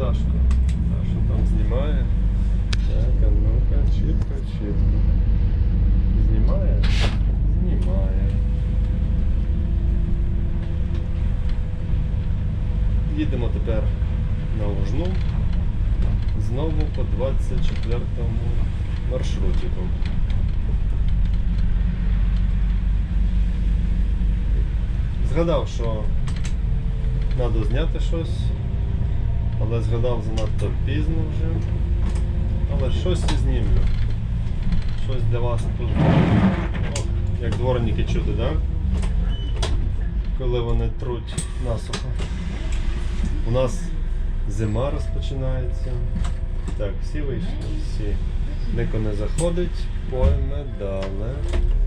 Дашко. Даша там знімає. Так, а ну-ка, чітко, чітко. Знімає? Знімає. Їдемо тепер на Лужну. Знову по 24-му маршрутику. Згадав, що треба зняти щось, але згадав занадто пізно вже. Але щось і знімлю. Щось для вас тут. О, як дворники чути, так? Коли вони труть насухо. У нас зима розпочинається. Так, всі вийшли, всі. Нико не заходить, пойме далі.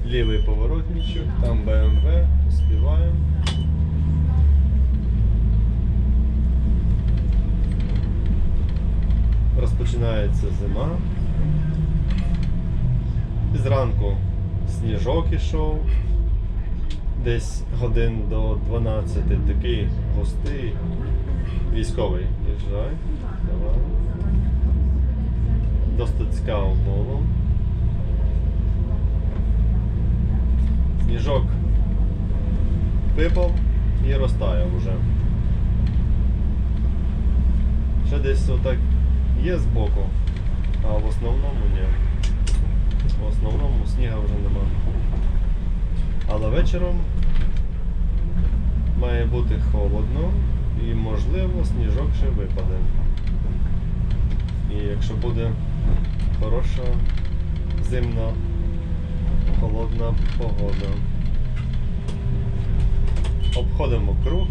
Лівий поворотничок, там БМВ, успіваємо. Розпочинається зима. І зранку сніжок ішов. Десь годин до 12 такий густий. Військовий. Їжджай. Давай. Досить цікаво було. Сніжок випав і розтаяв уже. Ще десь отак є збоку, а в основному ні. В основному сніга вже нема. Але вечором має бути холодно і можливо сніжок ще випаде. І якщо буде хороша зимна холодна погода. Обходимо круг.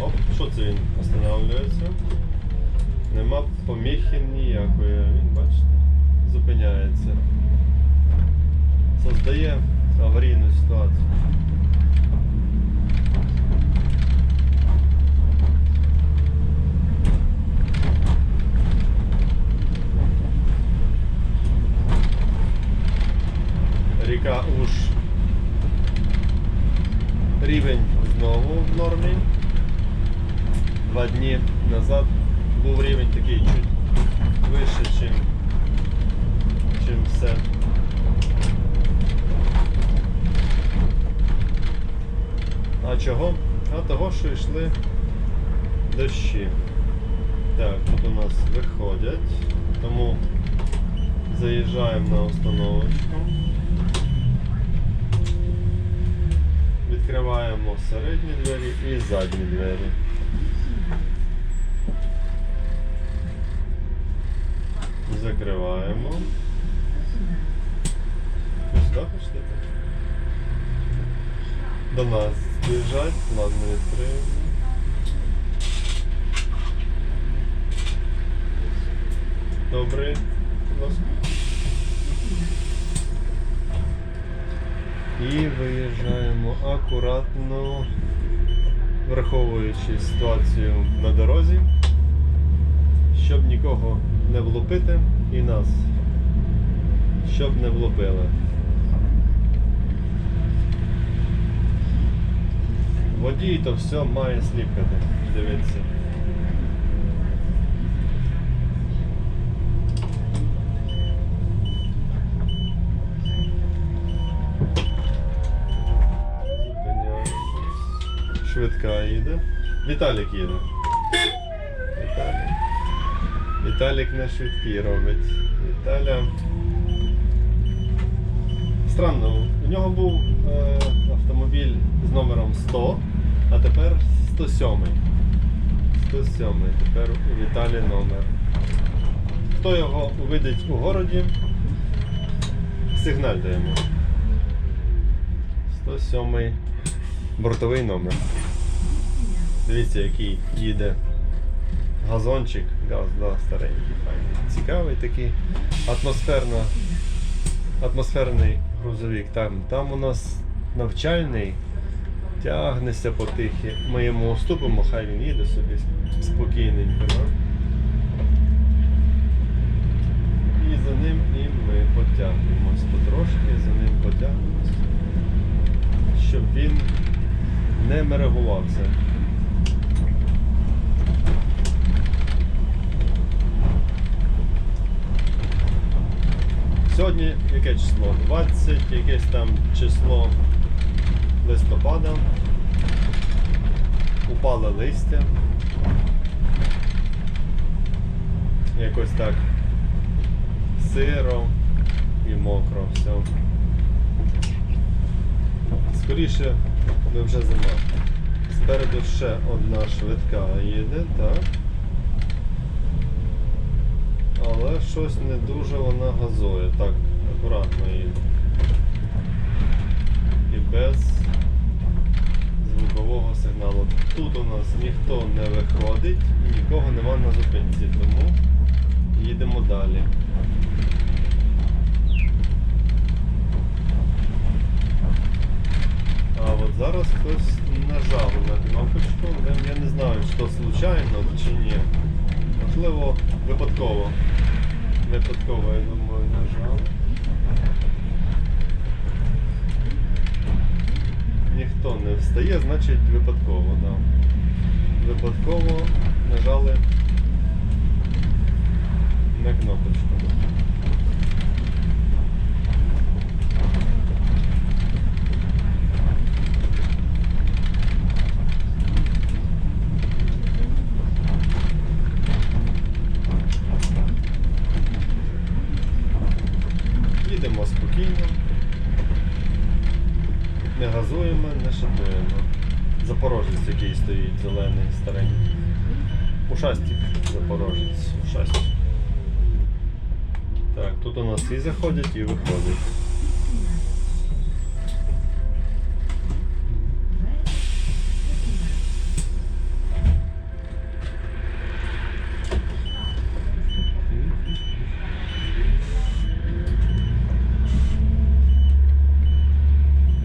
Оп, що це він останавливається? Нема поміхи ніякої, він бачите, зупиняється. Создає аварійну ситуацію. Чого? А того, що йшли дощі. Так, тут у нас виходять, тому заїжджаємо на установочку. Відкриваємо середні двері і задні двері. Закриваємо. Сюди пішли? До нас біжать, ладно, відкриємо. Добрий. будь. І виїжджаємо акуратно, враховуючи ситуацію на дорозі, щоб нікого не влупити і нас, щоб не влупили. Водій то все має сліпкати, дивіться. Швидка їде. Віталік їде. Віталік. Віталік на швидкій робить. Віталя. Странно, у нього був е, автомобіль з номером 100, а тепер 107. 107. Тепер у Віталі номер. Хто його увидить у городі, сигнальте йому. 107 бортовий номер. Дивіться, який їде газончик, газ, да, старенький, файний. Цікавий такий. Атмосферно, атмосферний грузовик. Там, там у нас навчальний, тягнеся потихі. Ми йому уступимо, хай він їде собі спокійненько. Да? І за ним і ми потягнемось потрошки, за ним потягнемось, щоб він не мерегувався. Сьогодні яке число? 20, якесь там число листопада. Упало листя. Якось так сиро і мокро все. Скоріше би вже зима. Спереду ще одна швидка їде, так. Але щось не дуже вона газує. Так, акуратно їде. І без звукового сигналу. Тут у нас ніхто не виходить і нікого нема на зупинці, тому їдемо далі. А от зараз хтось нажав на кнопочку, я- не знаю, чи то случайно чи ні. Можливо, випадково. Випадково, я думаю, нажав. Ніхто не встає, значить випадково. Да. Випадково нажали на кнопочку. Їдемо спокійно. Не газуємо, не шатуємо. Запорожець, який стоїть, зелений, старенький. Ушастик Запорожець, ушастик. Так, тут у нас і заходять, і виходять.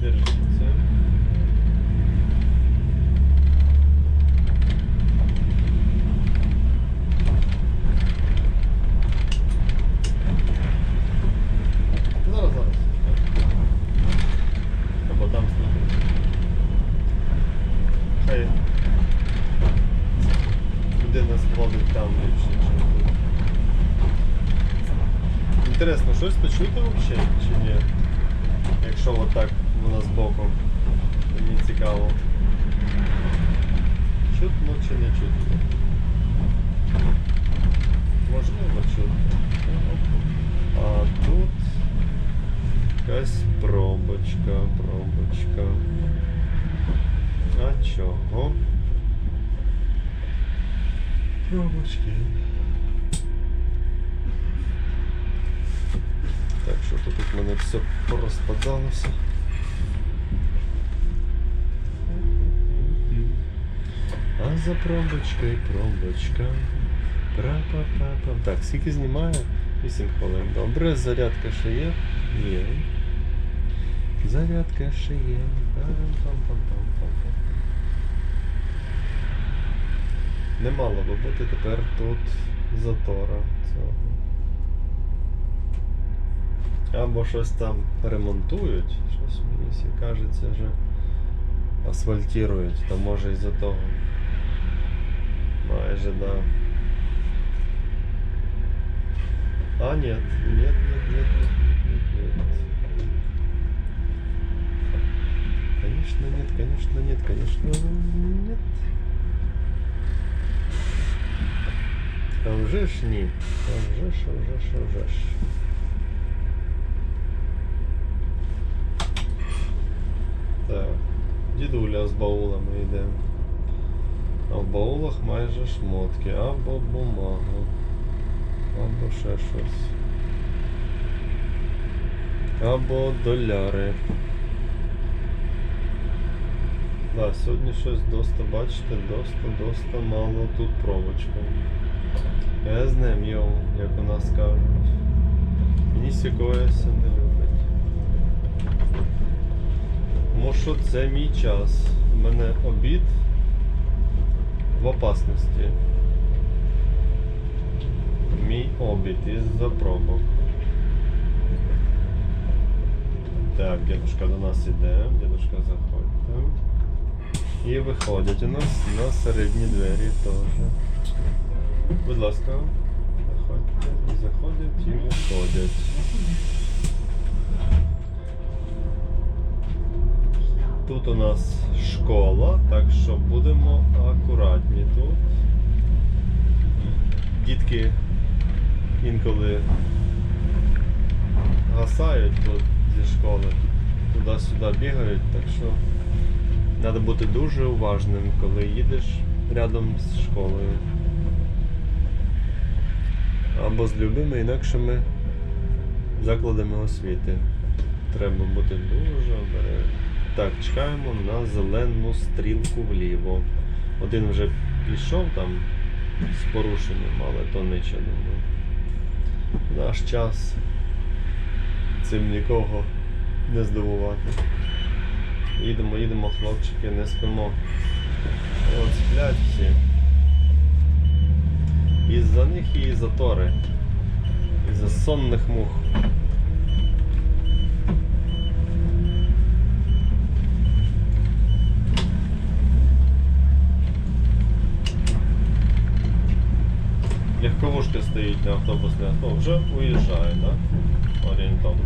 Держиться. Зараз, зараз. Або там стоїть. Хай людина там тут. Інтересно, щось почути взагалі чи ні? Якщо отак вона збоку. Мені цікаво. Чутно чи не чутно? Можливо чутно. А тут якась пробочка, пробочка. А чого? Пробочки. Так, що то тут в мене все порозпадалося. А за пробочкою пробочка. Пра-па-па-па. Так, скільки знімає? 8 хвилин. Добре, зарядка ще є? Є. Зарядка ще є. Пам-пам-пам-пам-пам. Не мало би бути тепер тут затора цього. Або щось там ремонтують, щось мені всі кажеться вже асфальтують, то може із-за того. Майже, да. А, нет, нет, нет, нет, нет, нет, нет. Конечно нет, конечно нет, конечно нет. А вже ж ні. А вже ж, а вже ж, а вже ж. Так, дідуля з баулами йде. А в баулах майже шмотки, або бумага, або ще щось. Або доляри. Да, сьогодні щось доста, бачите, доста, доста мало тут провочка. Я з ним йоу, як у нас кажуть. Мені сікоється не любить. Тому це мій час. У мене обід в опасності. Мій обід із-за пробок. Так, дедушка до нас іде, дедушка заходьте. І виходять у нас на середні двері теж. Будь ласка, заходьте. І заходять і виходять. Тут у нас школа, так що будемо акуратні тут. Дітки інколи гасають тут зі школи, туди-сюди бігають, так що треба бути дуже уважним, коли їдеш рядом з школою. Або з любими інакшими закладами освіти. Треба бути дуже обережним. Так, чекаємо на зелену стрілку вліво. Один вже пішов там з порушенням, але то нічого думаю. Наш час цим нікого не здивувати. Їдемо, їдемо, хлопчики, не спимо. От сплять всі. Із-за них і затори. Із-за сонних мух. Легковушка стоїть на автобусне авто, вже уїжджає, так? Орієнтовно.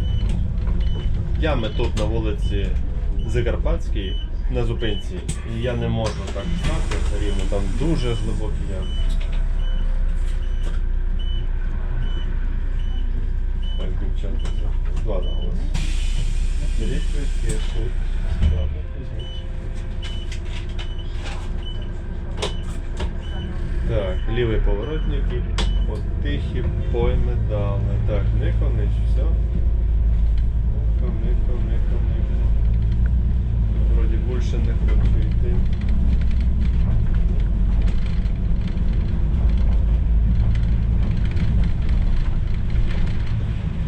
Ями тут на вулиці Закарпатській на зупинці. І я не можу так стати рівно, там дуже глибокі ями. Дівчата, за- два квитки тут. Ладно, візьміть. Так, лівий поворотник і тихі пойми дали. Так, Нико, нич, все. Нико, Нико, Нико, Нико. Вроді більше не хочу йти.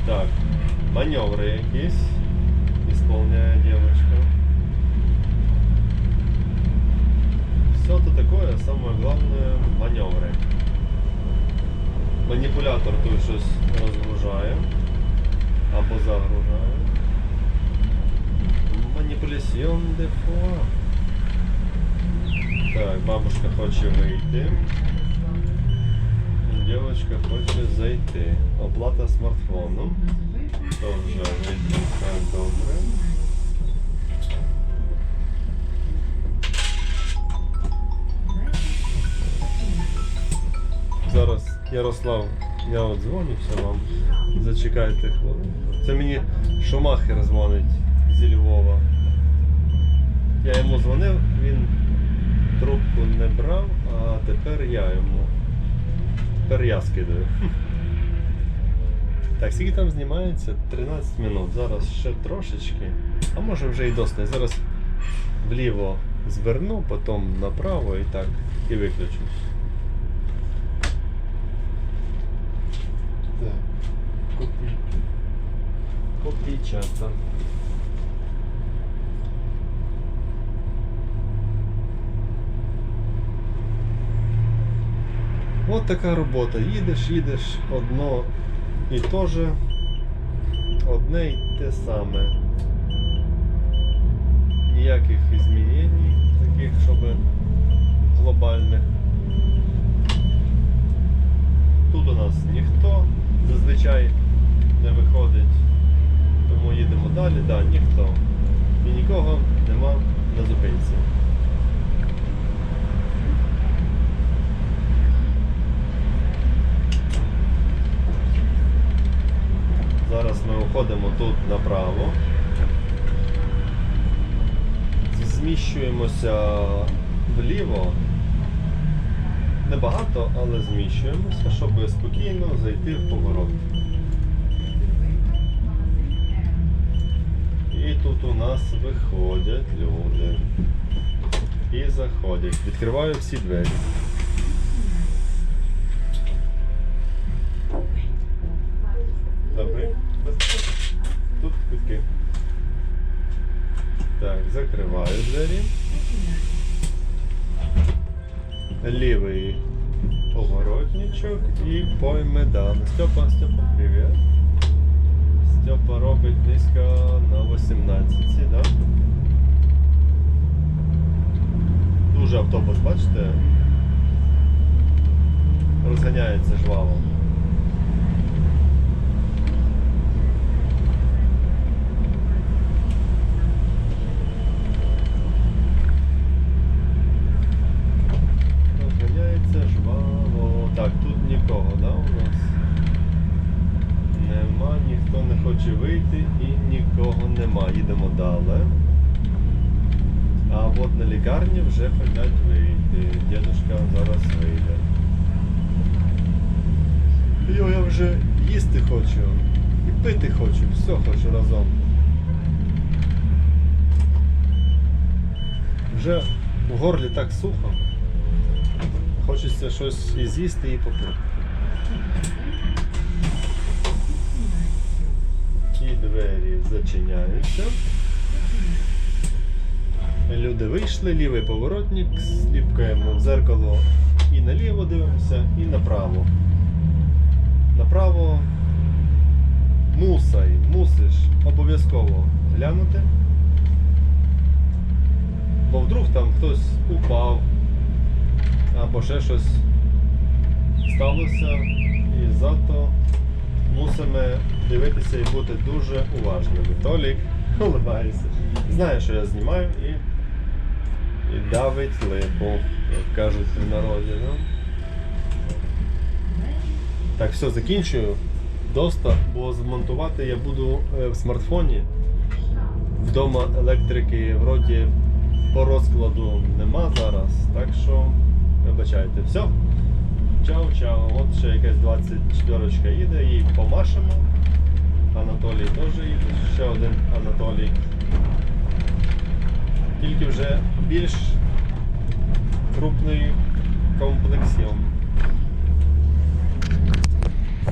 Так, маневри якісь. Исполняє девочка. Все это такое, самое главное маневры. Маніпулятор тут щось розгружає або загружає. Маніпуляціон де фуа. Так, бабушка хоче вийти. Дівчинка хоче зайти. Оплата смартфоном. То вже так добре. Зараз Ярослав, я от дзвонюся вам. Зачекайте хвилинку. Це мені Шумахер дзвонить зі Львова. Я йому дзвонив, він трубку не брав, а тепер я йому. Тепер я скидаю. Так, скільки там знімається? 13 минут. Зараз ще трошечки. А може вже і досить. Зараз вліво зверну, потім направо і так, і виключусь. Так. Копі. Копійчата. От така робота. Їдеш, їдеш одно і те же, одне й те саме. Ніяких змінень, таких, щоб глобальних. Тут у нас ніхто зазвичай не виходить, тому їдемо далі, да, ніхто. І нікого нема на зупинці. Уходимо тут направо. Зміщуємося вліво. Небагато, але зміщуємося, щоб спокійно зайти в поворот. І тут у нас виходять люди. І заходять. Відкриваю всі двері. Так, закриваю двері. Лівий поворотничок і поймедан. Степа, Степа, привіт. Степа робить низько на 18, да? Дуже автобус, бачите? Розганяється жваво. Так, тут нікого, да, у нас? Нема, ніхто не хоче вийти і нікого нема. Їдемо далі. А от на лікарні вже хочуть вийти. Дідушка зараз вийде. Йо, я вже їсти хочу. І пити хочу, все хочу разом. Вже в горлі так сухо. Хочеться щось і з'їсти, і попити. Ті двері зачиняються. Люди вийшли, лівий поворотник, сліпкаємо в зеркало і наліво дивимося, і направо. Направо мусай, мусиш обов'язково глянути. Бо вдруг там хтось упав або ще щось сталося, і зато мусимо дивитися і бути дуже уважними. Толік, улибається. Знає, що я знімаю і, і давить липу, як кажуть в народі. Ну? Так, все, закінчую. Доста, бо змонтувати я буду е, в смартфоні. Вдома електрики вроді по розкладу нема зараз, так що вибачайте. Все. Чао-чао. От ще якась 24 їде, їй помашемо. Анатолій теж їде, ще один Анатолій. Тільки вже більш крупний комплекс зйом.